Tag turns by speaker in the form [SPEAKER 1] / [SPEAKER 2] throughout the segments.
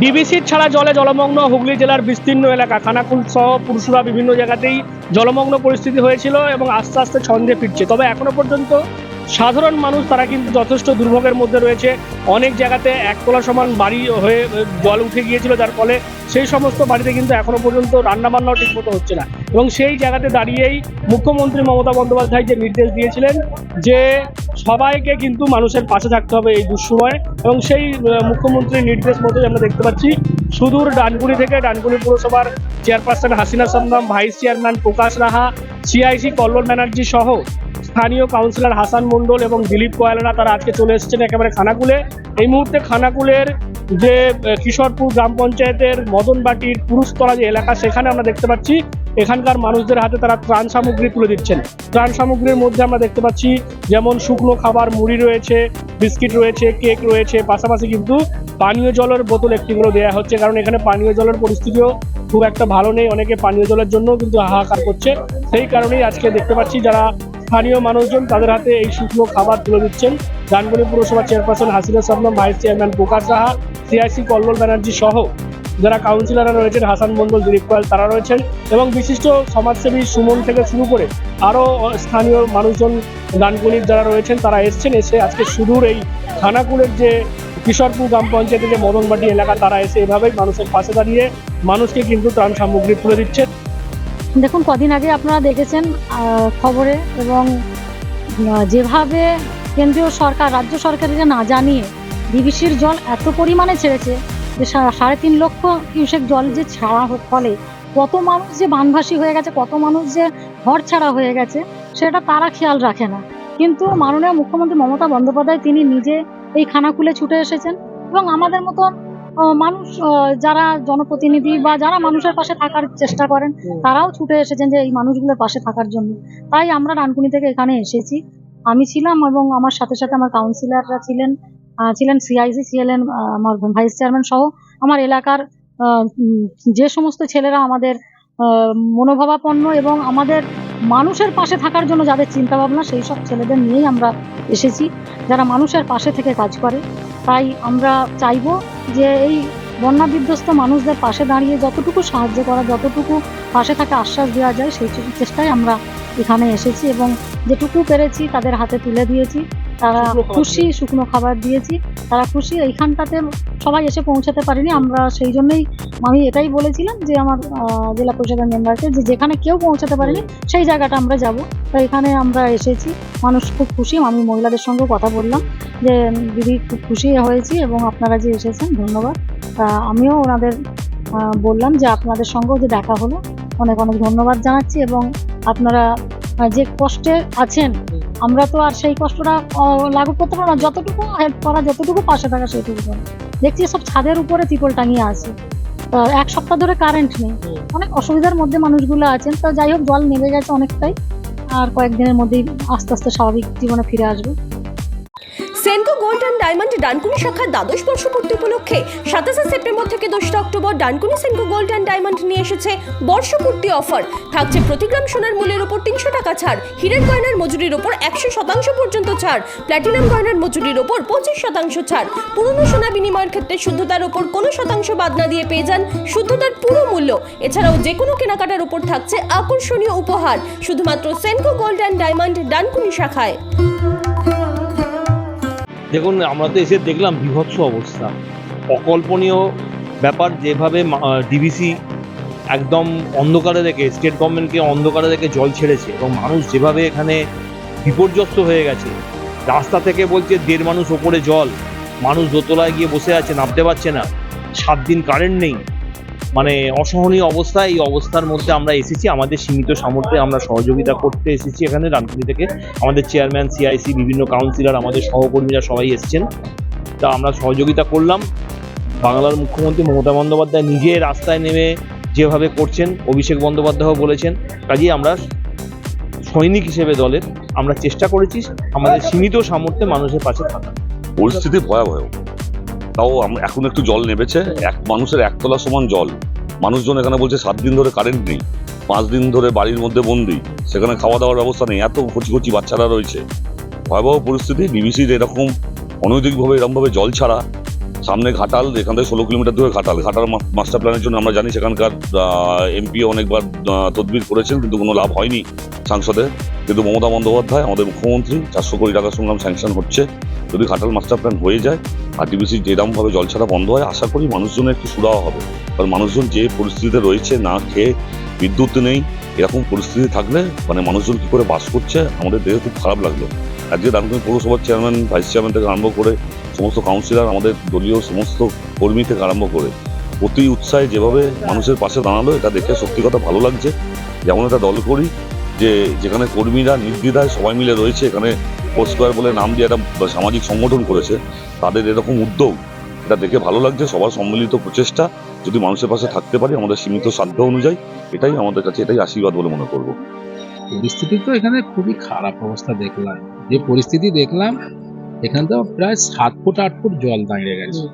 [SPEAKER 1] ডিবিসির ছাড়া জলে জলমগ্ন হুগলি জেলার বিস্তীর্ণ এলাকা খানাকুল সহ পুরুষরা বিভিন্ন জায়গাতেই জলমগ্ন পরিস্থিতি হয়েছিল এবং আস্তে আস্তে ছন্দে ফিরছে। তবে এখনও পর্যন্ত সাধারণ মানুষ তারা কিন্তু যথেষ্ট দুর্ভোগের মধ্যে রয়েছে। অনেক জায়গাতে এক তলা সমান বাড়ি হয়ে জল উঠে গিয়েছিল, যার ফলে সেই সমস্ত বাড়িতে কিন্তু এখনও পর্যন্ত রান্না রান্নাবান্নাও ঠিকমতো হচ্ছে না। এবং সেই জায়গাতে দাঁড়িয়েই মুখ্যমন্ত্রী মমতা বন্দ্যোপাধ্যায় যে নির্দেশ দিয়েছিলেন যে সবাইকে কিন্তু মানুষের পাশে থাকতে হবে এই দুঃসময়ে। এবং সেই মুখ্যমন্ত্রীর নির্দেশ মতোই আমরা দেখতে পাচ্ছি। সুদূর ডানকুনি থেকে ডানকুনি পুরসভার chairperson Hasina সামদাম vice chairman Prakash Raha, CIC Kallol Banerjee সহ স্থানীয় কাউন্সিলর হাসান মণ্ডল এবং দিলীপ কয়ালানা তারা আজকে চলে এসেছেন একেবারে খানাকুলে। এই মুহূর্তে খানাকুলের যে কিশোরপুর গ্রাম পঞ্চায়েতের মদনবাটির পুরুষতলা যে এলাকা, সেখানে আমরা দেখতে পাচ্ছি, এখানকার মানুষদের হাতে তারা ত্রাণ সামগ্রী তুলে দিচ্ছেন। ত্রাণ সামগ্রীর মধ্যে আমরা দেখতে পাচ্ছি, যেমন শুকনো খাবার, মুড়ি রয়েছে, বিস্কিট রয়েছে, কেক রয়েছে, পাশাপাশি কিন্তু পানীয় জলের বোতল একটি করে দেওয়া হচ্ছে, কারণ এখানে পানীয় জলের পরিস্থিতিও খুব একটা ভালো নেই। অনেকে পানীয় জলের জন্য কিন্তু হাহাকার করছে। সেই কারণেই আজকে দেখতে পাচ্ছি যারা স্থানীয় মানুষজন তাদের হাতে এই শুকনো খাবার তুলে দিচ্ছেন। ডানকুনি পুরসভা chairperson Hasina Shabnam vice chairman Prakash Raha CIC Kallol Banerjee সহ যারা কাউন্সিলররা রয়েছেন, হাসান মন্ডল দিলীপ কয়াল তারা রয়েছেন এবং বিশিষ্ট সমাজসেবী সুমন থেকে শুরু করে আরও স্থানীয় মানুষজন ডানকুনির যারা রয়েছেন, তারা এসছেন, এসে আজকে সুদূর এই খানাকুলের যে কিশোরপুর গ্রাম পঞ্চায়েতের যে মদনবাটি এলাকা, তারা এসে এভাবেই মানুষের পাশে দাঁড়িয়ে মানুষকে কিন্তু ত্রাণ সামগ্রী তুলে দিচ্ছে
[SPEAKER 2] দেখুন, কদিন আগে আপনারা দেখেছেন খবরে এবং যেভাবে কেন্দ্রীয় সরকার, রাজ্য সরকারকে না জানিয়ে ডিবিসির জল এত পরিমাণে ছেড়েছে যে সাড়ে তিন লক্ষ কিউসেক জল যে ছাড়া ফলে কত মানুষ যে বানভাসী হয়ে গেছে, কত মানুষ যে ঘর ছাড়া হয়ে গেছে, সেটা তারা খেয়াল রাখে না। কিন্তু মাননীয় মুখ্যমন্ত্রী মমতা বন্দ্যোপাধ্যায় তিনি নিজে এই খানা খানাকুলে ছুটে এসেছেন এবং আমাদের মতন মানুষ যারা জনপ্রতিনিধি বা যারা মানুষের পাশে থাকার চেষ্টা করেন তারাও ছুটে এসেছেন যে এই মানুষগুলোর পাশে থাকার জন্য। তাই আমরা ডানকুনি থেকে এখানে এসেছি। আমি ছিলাম এবং আমার সাথে সাথে আমার কাউন্সিলররা ছিলেন ছিলেন সিআইসি ছিলেন আমার ভাইস চেয়ারম্যান সহ আমার এলাকার যে সমস্ত ছেলেরা আমাদের মনোভাবাপন্ন এবং আমাদের মানুষের পাশে থাকার জন্য যাদের চিন্তা ভাবনা সেই সব ছেলেদের নিয়েই আমরা এসেছি। যারা মানুষের পাশে থেকে কাজ করে, তাই আমরা চাইব যে এই বন্যা বিধ্বস্ত মানুষদের পাশে দাঁড়িয়ে যতটুকু সাহায্য করা, যতটুকু পাশে থাকে আশ্বাস দেওয়া যায়, সেই চেষ্টায় আমরা এখানে এসেছি এবং যেটুকু পেরেছি তাদের হাতে তুলে দিয়েছি। তারা খুশি শুকনো খাবার দিয়েছি। তারা খুশি। এইখানটাতে সবাই এসে পৌঁছাতে পারিনি। আমরা সেই জন্যই আমি এটাই বলেছিলাম যে আমার জেলা পরিষদের মেম্বারকে যে যেখানে কেউ পৌঁছাতে পারেনি সেই জায়গাটা আমরা যাব। তো এখানে আমরা এসেছি। মানুষ খুব খুশি। আমি মহিলাদের সঙ্গে কথা বললাম যে দিদি খুব খুশি হয়েছি এবং আপনারা যে এসেছেন ধন্যবাদ। তা আমিও ওনাদের বললাম যে আপনাদের সঙ্গেও যে দেখা হলো। অনেক অনেক ধন্যবাদ জানাচ্ছি এবং আপনারা যে কষ্টে আছেন আমরা তো আর সেই কষ্টটা লাগু করতে পারব না। যতটুকু হেল্প করা যতটুকু পাশে থাকা সেইটুকু করা। দেখছি সব ছাদের উপরে তিপল টাঙিয়ে আছে। তো এক সপ্তাহ ধরে কারেন্ট নেই। অনেক অসুবিধার মধ্যে মানুষগুলো আছেন। তো যাই হোক জল নেমে গেছে অনেকটাই। আর কয়েকদিনের মধ্যেই আস্তে আস্তে স্বাভাবিক জীবনে ফিরে আসবে।
[SPEAKER 3] Senco gold and diamond Dankuni শাখার দ্বাদশ বর্ষপূর্তি উপলক্ষে সাতাশে সেপ্টেম্বর থেকে দোসরা October Dankuni Senco gold and diamond নিয়ে এসেছে বর্ষপূর্তি অফার। থাকছে প্রতি গ্রাম সোনার মূল্যের উপর তিনশো টাকা ছাড়, হীরের গয়নার মজুরির ওপর একশো শতাংশ পর্যন্ত ছাড় প্ল্যাটিনাম গয়নার মজুরির ওপর পঁচিশ শতাংশ ছাড়। পুরনো সোনা বিনিময়ের ক্ষেত্রে শুদ্ধতার ওপর কোনো শতাংশ বাদ না দিয়ে পেয়ে যান শুদ্ধতার পুরো মূল্য। এছাড়াও যে কোনো কেনাকাটার উপর থাকছে আকর্ষণীয় উপহার, শুধুমাত্র Senco gold and diamond Dankuni শাখায়।
[SPEAKER 4] দেখুন, আমরা তো এসে দেখলাম বিভৎস অবস্থা। অকল্পনীয় ব্যাপার যেভাবে ডিবিসি একদম অন্ধকারে রেখে স্টেট গভর্নমেন্টকে অন্ধকারে রেখে জল ছেড়েছে এবং মানুষ যেভাবে এখানে বিপর্যস্ত হয়ে গেছে, রাস্তা থেকে বলছে দেড় মানুষ ওপরে জল, মানুষ দোতলায় গিয়ে বসে আছে, নামতে পারছে না, সাত দিন কারেন্ট নেই। মানে অসহনীয় অবস্থা, এই অবস্থার মধ্যে আমরা এসেছি। আমাদের সীমিত সামর্থ্যে আমরা সহযোগিতা করতে এসেছি এখানে। রানকুনি থেকে আমাদের চেয়ারম্যান সিআইসি বিভিন্ন কাউন্সিলর আমাদের সহকর্মীরা সবাই এসছেন। তা আমরা সহযোগিতা করলাম। বাংলার মুখ্যমন্ত্রী মমতা বন্দ্যোপাধ্যায় নিজে রাস্তায় নেমে যেভাবে করছেন, অভিষেক বন্দ্যোপাধ্যায়ও বলেছেন, কাজেই আমরা সৈনিক হিসেবে দলের আমরা চেষ্টা করেছি, আমাদের সীমিত সামর্থ্যে মানুষের পাশে থাকা
[SPEAKER 5] পরিস্থিতি ভয়াবহ। তাও এখন একটু জল নেমেছে। এক, মানুষের একতলা সমান জল। মানুষজন এখানে বলছে সাত দিন ধরে কারেন্ট নেই। পাঁচ দিন ধরে বাড়ির মধ্যে বন্দি। সেখানে খাওয়া দাওয়ার ব্যবস্থা নেই। এত কচি কচি বাচ্চারা রয়েছে। ভয়াবহ পরিস্থিতি। বিবিসির এরকম অনৈতিকভাবে, এরকমভাবে জল ছাড়া সামনে ঘাটাল, এখান থেকে ষোলো কিলোমিটার দূরে ঘাটাল। ঘাটাল মাস্টার প্ল্যানের জন্য আমরা জানি সেখানকার এমপি অনেকবার তদবির করেছেন, কিন্তু কোনো লাভ হয়নি সাংসদে কিন্তু মমতা বন্দ্যোপাধ্যায়, আমাদের মুখ্যমন্ত্রী, চারশো কোটি টাকা শুনলাম স্যাংশন হচ্ছে। যদি ঘাটাল মাস্টার প্ল্যান হয়ে যায় আর ডিবিসি যেরকমভাবে জল ছাড়া বন্ধ হয়, আশা করি মানুষজনের একটু সুরাহা হবে। কারণ মানুষজন যে পরিস্থিতিতে রয়েছে, না খেয়ে বিদ্যুৎ নেই, এরকম পরিস্থিতি থাকলে মানে মানুষজন কী করে বাস করছে, আমাদের দেখে খুব খারাপ লাগল। আজকে ডানকুনি পৌরসভার চেয়ারম্যান ভাইস চেয়ারম্যান থেকে আরম্ভ করে সমস্ত কাউন্সিলর আমাদের দলীয় সমস্ত কর্মী থেকে আরম্ভ করে, অতি উৎসাহে যেভাবে মানুষের পাশে দাঁড়াল, এটা দেখে সত্যি কথা ভালো লাগছে। যেমন একটা দল করি যে যেখানে কর্মীরা নির্দ্বিধায় সবাই মিলে রয়েছে এখানে স্কোয়ার বলে নাম দিয়ে একটা সামাজিক সংগঠন করেছে তাদের এরকম উদ্যোগ এটা দেখে ভালো লাগছে সবার সম্মিলিত প্রচেষ্টা যদি মানুষের পাশে থাকতে পারি আমাদের সীমিত সাধ্য অনুযায়ী এটাই আমাদের কাছে এটাই আশীর্বাদ বলে মনে করব।
[SPEAKER 6] পরিস্থিতি তো এখানে খুবই খারাপ অবস্থা দেখলাম। যে পরিস্থিতি দেখলাম এখানে তো প্রায় সাত ফুট আট ফুট জল দাঁড়িয়ে গেছে।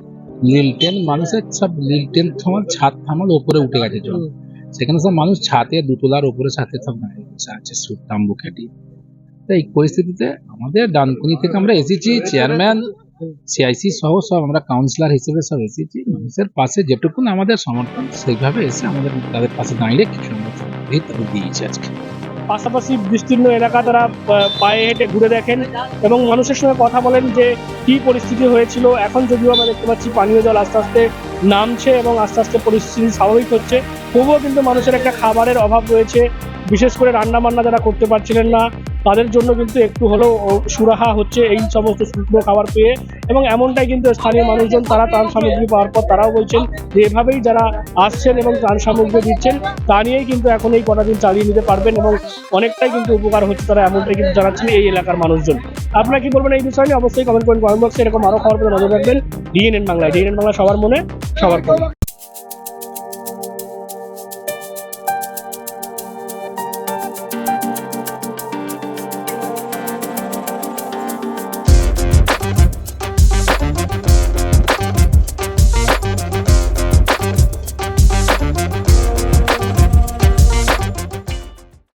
[SPEAKER 6] লিলটেন মানুষের সব লিলটেন থামাল ছাদ থামাল ওপরে উঠে গেছে জল। সেখানে সব মানুষ ছাতে, দুতলার উপরে ছাতে সব দাঁড়িয়ে বসে আছে সুট তাম্বু কেটে তো এই পরিস্থিতিতে আমাদের ডানকুনি থেকে আমরা এসেছি চেয়ারম্যান সিআইসি সহ সব আমরা কাউন্সিলর হিসেবে সব এসেছি। মানুষের পাশে যেটুকুন আমাদের সমর্থন, সেইভাবে এসে আমাদের তাদের পাশে দাঁড়িয়ে কিছু আমরা দিয়েছি আজকে।
[SPEAKER 1] পাশাপাশি বিস্তীর্ণ এলাকা তারা পায়ে হেঁটে ঘুরে দেখেন এবং মানুষের সঙ্গে কথা বলেন যে কি পরিস্থিতি হয়েছিল। এখন যদিও আমরা দেখতে পাচ্ছি পানীয় জল আস্তে আস্তে নামছে এবং আস্তে আস্তে পরিস্থিতি স্বাভাবিক হচ্ছে। তবুও কিন্তু মানুষের একটা খাবারের অভাব রয়েছে। বিশেষ করে রান্না বান্না যারা করতে পারছিলেন না, তাদের জন্য কিন্তু একটু হলেও সুরাহা হচ্ছে এই সমস্ত শুকনো খাবার পেয়ে। এবং এমনটাই কিন্তু স্থানীয় মানুষজন, তারা ত্রাণ সামগ্রী পাওয়ার পর তারাও বলছেন যে এভাবেই যারা আসছেন এবং ত্রাণ সামগ্রী দিচ্ছেন, তা নিয়েই কিন্তু এখন এই কটা দিন চালিয়ে নিতে পারবেন এবং অনেকটাই কিন্তু উপকার হচ্ছে তারা এমনটাই কিন্তু জানাচ্ছেন এই এলাকার মানুষজন। আপনারা কি বলবেন এই বিষয় অবশ্যই কমেন্ট করেন কমেন্ট বক্সে এরকম আরও খবর পেতে নজর রাখবেন। ডিএনএন বাংলায় ডিএনএন বাংলা সবার মনে, সবার